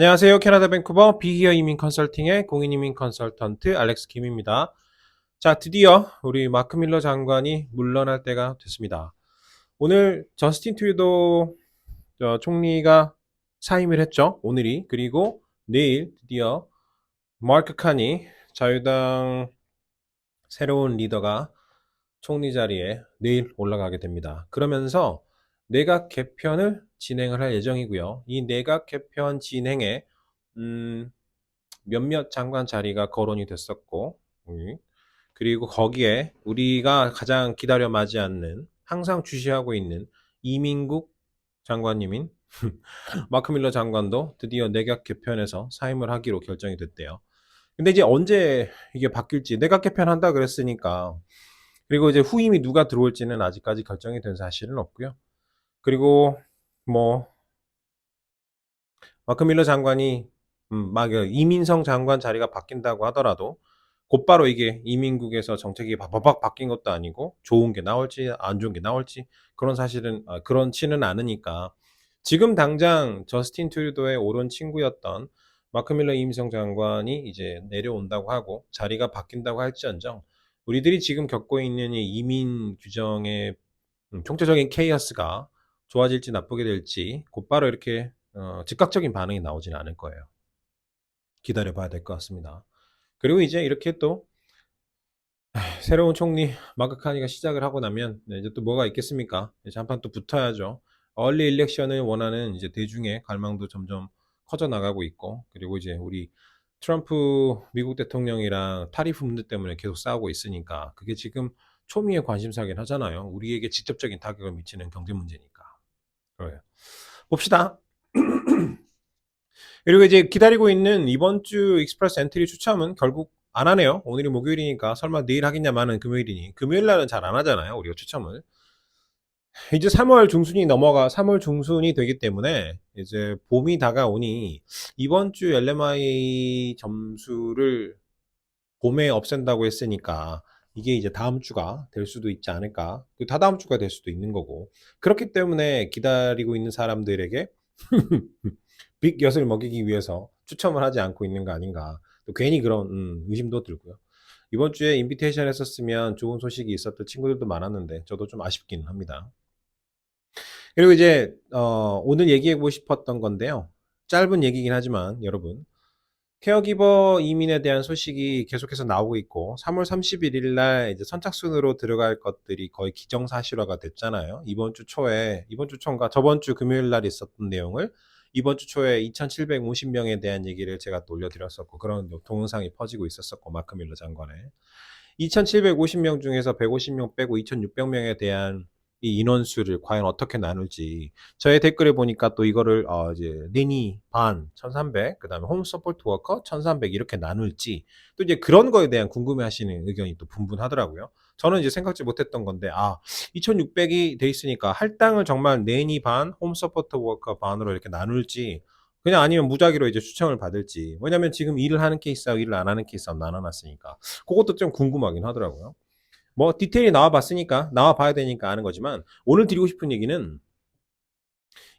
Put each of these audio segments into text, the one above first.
안녕하세요. 캐나다 밴쿠버 비히어 이민 컨설팅의 공인 이민 컨설턴트 알렉스 김입니다. 자, 드디어 우리 마크 밀러 장관이 물러날 때가 됐습니다. 오늘 저스틴 트루도 저 총리가 사임을 했죠. 오늘이. 그리고 내일 드디어 마크 칸이 자유당 새로운 리더가 총리 자리에 내일 올라가게 됩니다. 그러면서 내각 개편을 진행을 할 예정이고요. 이 내각 개편 진행에 음, 몇몇 장관 자리가 거론이 됐었고, 음, 그리고 거기에 우리가 가장 기다려 마지 않는 항상 주시하고 있는 이민국 장관님인 마크 밀러 장관도 드디어 내각 개편에서 사임을 하기로 결정이 됐대요. 근데 이제 언제 이게 바뀔지 내각 개편한다 그랬으니까 그리고 이제 후임이 누가 들어올지는 아직까지 결정이 된 사실은 없고요. 그리고 뭐 마크 밀러 장관이 음, 막 이민성 장관 자리가 바뀐다고 하더라도 곧바로 이게 이민국에서 정책이 바바박 바뀐 것도 아니고 좋은 게 나올지 안 좋은 게 나올지 그런 사실은 아, 그런치는 않으니까. 지금 당장 저스틴 트루도의 오른 친구였던 마크 밀러 이민성 장관이 이제 내려온다고 하고 자리가 바뀐다고 할지언정 우리들이 지금 겪고 있는 이 이민 규정의 음, 총체적인 케이어스가 좋아질지 나쁘게 될지 곧바로 이렇게 어, 즉각적인 반응이 나오진 않을 거예요. 기다려 봐야 될 것 같습니다. 그리고 이제 이렇게 또 아, 새로운 총리 마크 카니가 시작을 하고 나면 네, 이제 또 뭐가 있겠습니까? 이제 한판 또 붙어야죠. 얼리 일렉션을 원하는 이제 대중의 갈망도 점점 커져 나가고 있고 그리고 이제 우리 트럼프 미국 대통령이랑 타리프 문제 때문에 계속 싸우고 있으니까 그게 지금 초미의 관심사긴 하잖아요. 우리에게 직접적인 타격을 미치는 경제 문제니까. 그래요. 봅시다. 그리고 이제 기다리고 있는 이번 주 익스프레스 엔트리 추첨은 결국 안 하네요. 오늘이 목요일이니까 설마 내일 하겠냐마는 금요일이니 금요일 날은 잘 안 하잖아요. 우리가 추첨을. 이제 3월 중순이 넘어가 3월 중순이 되기 때문에 이제 봄이 다가오니 이번 주 LMI 점수를 봄에 없앤다고 했으니까 이게 이제 다음 주가 될 수도 있지 않을까. 그 다다음 주가 될 수도 있는 거고. 그렇기 때문에 기다리고 있는 사람들에게 빅 엿을 먹이기 위해서 추첨을 하지 않고 있는 거 아닌가. 또 괜히 그런 음, 의심도 들고요. 이번 주에 인비테이션 했었으면 좋은 소식이 있었던 친구들도 많았는데 저도 좀 아쉽기는 합니다. 그리고 이제 어, 오늘 얘기하고 싶었던 건데요. 짧은 얘기긴 하지만 여러분 케어기버 이민에 대한 소식이 계속해서 나오고 있고 3월 31일 날 이제 선착순으로 들어갈 것들이 거의 기정사실화가 됐잖아요. 이번 주 초에 이번 주 초인가 저번 주 금요일 날 있었던 내용을 이번 주 초에 2,750명에 대한 얘기를 제가 또 올려드렸었고 그런 동영상이 퍼지고 있었었고 마크 밀러 장관의 2,750명 중에서 150명 빼고 2,600명에 대한 이 인원수를 과연 어떻게 나눌지 저의 댓글에 보니까 또 이거를 어 이제 네니 반 1300, 그다음에 홈 서포트 워커 1300 이렇게 나눌지 또 이제 그런 거에 대한 궁금해 하시는 의견이 또 분분하더라고요. 저는 이제 생각지 못했던 건데 아 2600이 돼 있으니까 할당을 정말 네니 반, 홈 서포트 워커 반으로 이렇게 나눌지 그냥 아니면 무작위로 이제 추첨을 받을지 왜냐면 지금 일을 하는 케이스하고 일을 안 하는 케이스하고 나눠놨으니까 그것도 좀 궁금하긴 하더라고요. 뭐 디테일이 나와 봤으니까 나와 봐야 되니까 아는 거지만 오늘 드리고 싶은 얘기는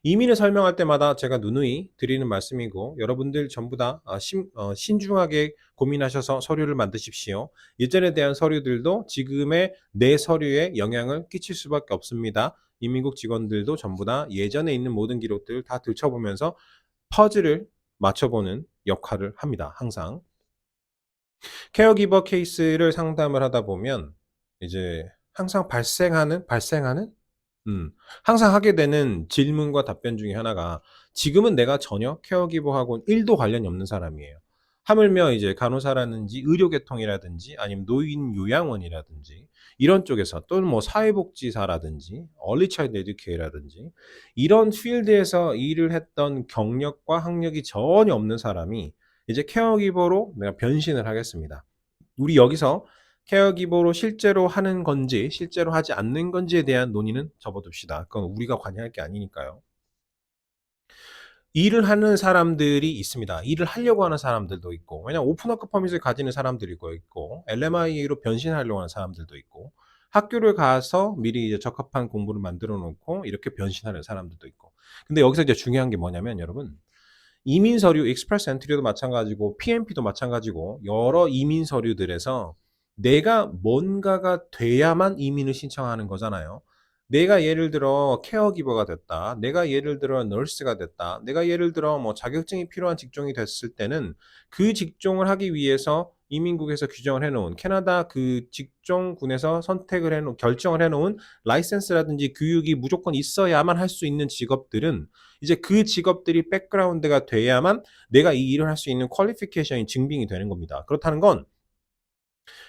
이민을 설명할 때마다 제가 누누이 드리는 말씀이고 여러분들 전부 다 아, 신, 어, 신중하게 고민하셔서 서류를 만드십시오. 예전에 대한 서류들도 지금의 내 서류에 영향을 끼칠 수밖에 없습니다. 이민국 직원들도 전부 다 예전에 있는 모든 기록들을 다 들춰보면서 퍼즐을 맞춰보는 역할을 합니다. 항상. 케어기버 케이스를 상담을 하다 보면 이제 항상 발생하는 발생하는 음 항상 하게 되는 질문과 답변 중에 하나가 지금은 내가 전혀 케어기버하고는 1도 관련이 없는 사람이에요. 하물며 이제 간호사라든지 의료계통이라든지 아니면 노인 요양원이라든지 이런 쪽에서 또는 뭐 사회복지사라든지 얼리 차일드 에듀케이라든지 이런 필드에서 일을 했던 경력과 학력이 전혀 없는 사람이 이제 케어기버로 내가 변신을 하겠습니다. 우리 여기서 케어기버로 실제로 하는 건지 실제로 하지 않는 건지에 대한 논의는 접어둡시다. 그건 우리가 관여할 게 아니니까요. 일을 하는 사람들이 있습니다. 일을 하려고 하는 사람들도 있고, 왜냐면 오픈워크 퍼밋을 가지는 사람들이 있고, LMIA로 변신하려고 하는 사람들도 있고, 학교를 가서 미리 이제 적합한 공부를 만들어 놓고 이렇게 변신하는 사람들도 있고. 근데 여기서 이제 중요한 게 뭐냐면 여러분, 이민 서류, 익스프레스 엔트리도 마찬가지고 PMP도 마찬가지고 여러 이민 서류들에서 내가 뭔가가 돼야만 이민을 신청하는 거잖아요. 내가 예를 들어 케어기버가 됐다. 내가 예를 들어 널스가 됐다. 내가 예를 들어 뭐 자격증이 필요한 직종이 됐을 때는 그 직종을 하기 위해서 이민국에서 규정을 해놓은 캐나다 그 직종군에서 선택을 해놓은 결정을 해놓은 라이센스라든지 교육이 무조건 있어야만 할 수 있는 직업들은 이제 그 직업들이 백그라운드가 돼야만 내가 이 일을 할 수 있는 퀄리피케이션이 증빙이 되는 겁니다. 그렇다는 건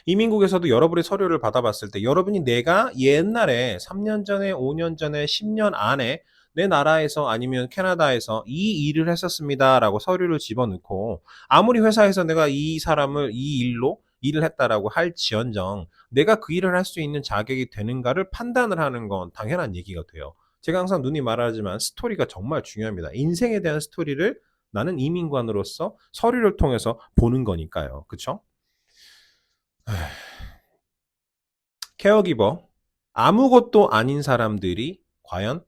이민국에서도 여러분의 서류를 받아봤을 때 여러분이 내가 옛날에 3년 전에 5년 전에 10년 안에 내 나라에서 아니면 캐나다에서 이 일을 했었습니다라고 서류를 집어넣고 아무리 회사에서 내가 이 사람을 이 일로 일을 했다라고 할지언정 내가 그 일을 할 수 있는 자격이 되는가를 판단을 하는 건 당연한 얘기가 돼요. 제가 항상 눈이 말하지만 스토리가 정말 중요합니다. 인생에 대한 스토리를 나는 이민관으로서 서류를 통해서 보는 거니까요. 그쵸? 케어기버 아무것도 아닌 사람들이 과연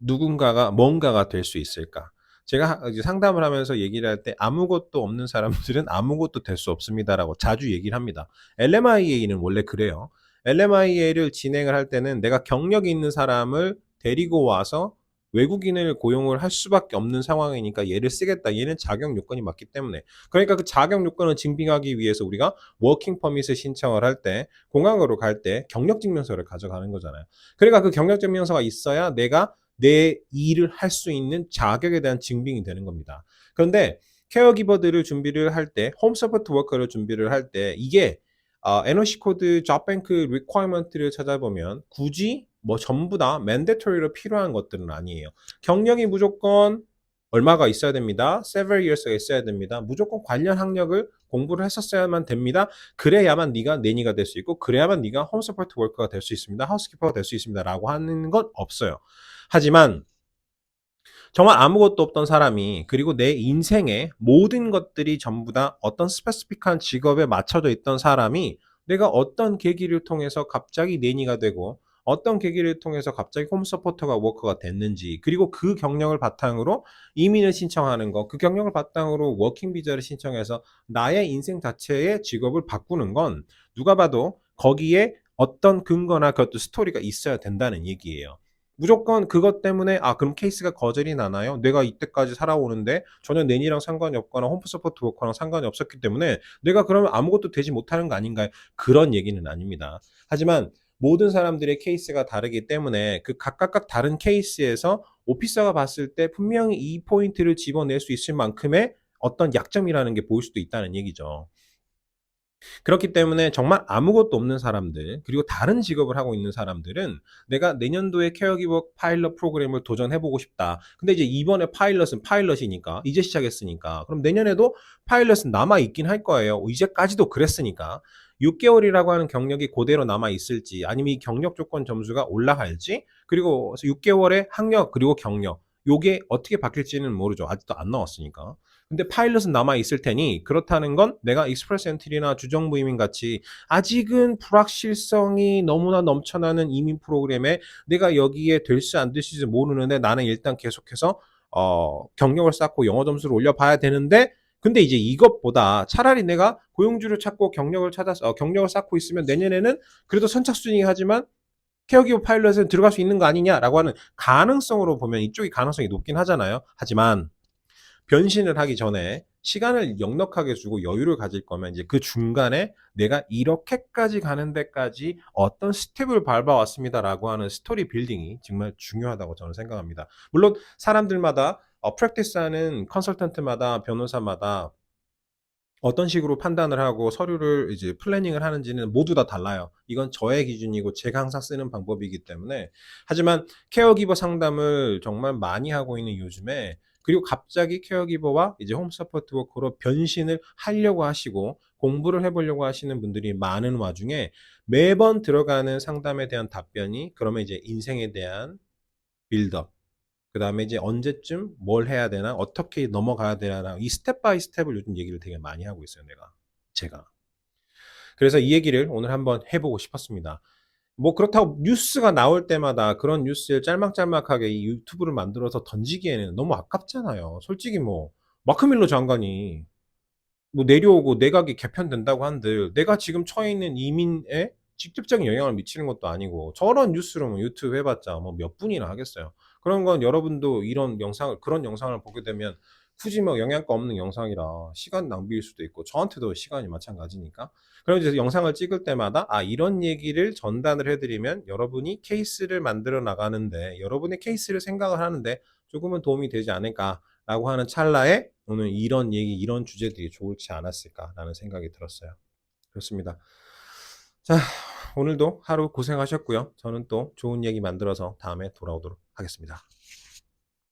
누군가가 뭔가가 될 수 있을까? 제가 상담을 하면서 얘기를 할 때 아무것도 없는 사람들은 아무것도 될 수 없습니다라고 자주 얘기를 합니다. LMIA는 원래 그래요. LMIA를 진행을 할 때는 내가 경력이 있는 사람을 데리고 와서 외국인을 고용을 할 수밖에 없는 상황이니까 얘를 쓰겠다. 얘는 자격 요건이 맞기 때문에. 그러니까 그 자격 요건을 증빙하기 위해서 우리가 워킹 퍼밋을 신청을 할 때 공항으로 갈 때 경력 증명서를 가져가는 거잖아요. 그러니까 그 경력 증명서가 있어야 내가 내 일을 할 수 있는 자격에 대한 증빙이 되는 겁니다. 그런데 케어기버들을 준비를 할 때, 홈 서포트 워커를 준비를 할 때 이게 어, NOC 코드 잡뱅크 리퀘어먼트를 찾아보면 굳이 뭐 전부 다 mandatory로 필요한 것들은 아니에요. 경력이 무조건 얼마가 있어야 됩니다. several years가 있어야 됩니다. 무조건 관련 학력을 공부를 했었어야만 됩니다. 그래야만 네가 내니가 될 수 있고 그래야만 네가 홈 서포트 워커가 될 수 있습니다. 하우스키퍼가 될 수 있습니다라고 하는 건 없어요. 하지만 정말 아무것도 없던 사람이 그리고 내 인생의 모든 것들이 전부 다 어떤 스페시픽한 직업에 맞춰져 있던 사람이 내가 어떤 계기를 통해서 갑자기 내니가 되고 어떤 계기를 통해서 갑자기 홈 서포터가 워커가 됐는지 그리고 그 경력을 바탕으로 이민을 신청하는 거 그 경력을 바탕으로 워킹 비자를 신청해서 나의 인생 자체의 직업을 바꾸는 건 누가 봐도 거기에 어떤 근거나 그것도 스토리가 있어야 된다는 얘기예요. 무조건 그것 때문에 아 그럼 케이스가 거절이 나나요? 내가 이때까지 살아오는데 전혀 내니랑 상관이 없거나 홈프 서포트 워커랑 상관이 없었기 때문에 내가 그러면 아무것도 되지 못하는 거 아닌가요? 그런 얘기는 아닙니다. 하지만 모든 사람들의 케이스가 다르기 때문에 그 각각 다른 케이스에서 오피서가 봤을 때 분명히 이 포인트를 집어낼 수 있을 만큼의 어떤 약점이라는 게 보일 수도 있다는 얘기죠. 그렇기 때문에 정말 아무것도 없는 사람들, 그리고 다른 직업을 하고 있는 사람들은 내가 내년도에 케어기버 파일럿 프로그램을 도전해보고 싶다. 근데 이제 이번에 파일럿은 파일럿이니까, 이제 시작했으니까, 그럼 내년에도 파일럿은 남아있긴 할 거예요. 이제까지도 그랬으니까. 6개월이라고 하는 경력이 그대로 남아 있을지, 아니면 이 경력 조건 점수가 올라갈지, 그리고 6개월의 학력, 그리고 경력, 요게 어떻게 바뀔지는 모르죠. 아직도 안 나왔으니까. 근데 파일럿은 남아 있을 테니 그렇다는 건 내가 익스프레스 엔트리나 주정 부 이민 같이 아직은 불확실성이 너무나 넘쳐나는 이민 프로그램에 내가 여기에 될지 안 될지 모르는데 나는 일단 계속해서 어, 경력을 쌓고 영어 점수를 올려봐야 되는데 근데 이제 이것보다 차라리 내가 고용주를 찾고 경력을 찾아서 어, 경력을 쌓고 있으면 내년에는 그래도 선착순이긴 하지만 케어기버 파일럿은 들어갈 수 있는 거 아니냐라고 하는 가능성으로 보면 이쪽이 가능성이 높긴 하잖아요. 하지만 변신을 하기 전에 시간을 넉넉하게 주고 여유를 가질 거면 이제 그 중간에 내가 이렇게까지 가는 데까지 어떤 스텝을 밟아왔습니다라고 하는 스토리 빌딩이 정말 중요하다고 저는 생각합니다. 물론 사람들마다 어, 프랙티스하는 컨설턴트마다 변호사마다 어떤 식으로 판단을 하고 서류를 이제 플래닝을 하는지는 모두 다 달라요. 이건 저의 기준이고 제가 항상 쓰는 방법이기 때문에 하지만 케어기버 상담을 정말 많이 하고 있는 요즘에 그리고 갑자기 케어기버와 이제 홈 서포트 워커로 변신을 하려고 하시고 공부를 해보려고 하시는 분들이 많은 와중에 매번 들어가는 상담에 대한 답변이 그러면 이제 인생에 대한 빌드업 그 다음에 이제 언제쯤 뭘 해야 되나 어떻게 넘어가야 되나 이 스텝 바이 스텝을 요즘 얘기를 되게 많이 하고 있어요 내가 제가 그래서 이 얘기를 오늘 한번 해보고 싶었습니다 뭐 그렇다고 뉴스가 나올 때마다 그런 뉴스를 짤막짤막하게 이 유튜브를 만들어서 던지기에는 너무 아깝잖아요. 솔직히 뭐 마크 밀러 장관이 뭐 내려오고 내각이 개편된다고 한들 내가 지금 처해 있는 이민에 직접적인 영향을 미치는 것도 아니고 저런 뉴스로 뭐 유튜브 해봤자 뭐 몇 분이나 하겠어요. 그런 건 여러분도 이런 영상을 그런 영상을 보게 되면 굳이 뭐 영양가 없는 영상이라 시간 낭비일 수도 있고 저한테도 시간이 마찬가지니까 그럼 이제 영상을 찍을 때마다 아 이런 얘기를 전달을 해드리면 여러분이 케이스를 만들어 나가는데 여러분의 케이스를 생각을 하는데 조금은 도움이 되지 않을까라고 하는 찰나에 오늘 이런 얘기 이런 주제들이 좋을지 않았을까라는 생각이 들었어요. 그렇습니다. 자 오늘도 하루 고생하셨고요. 저는 또 좋은 얘기 만들어서 다음에 돌아오도록 하겠습니다.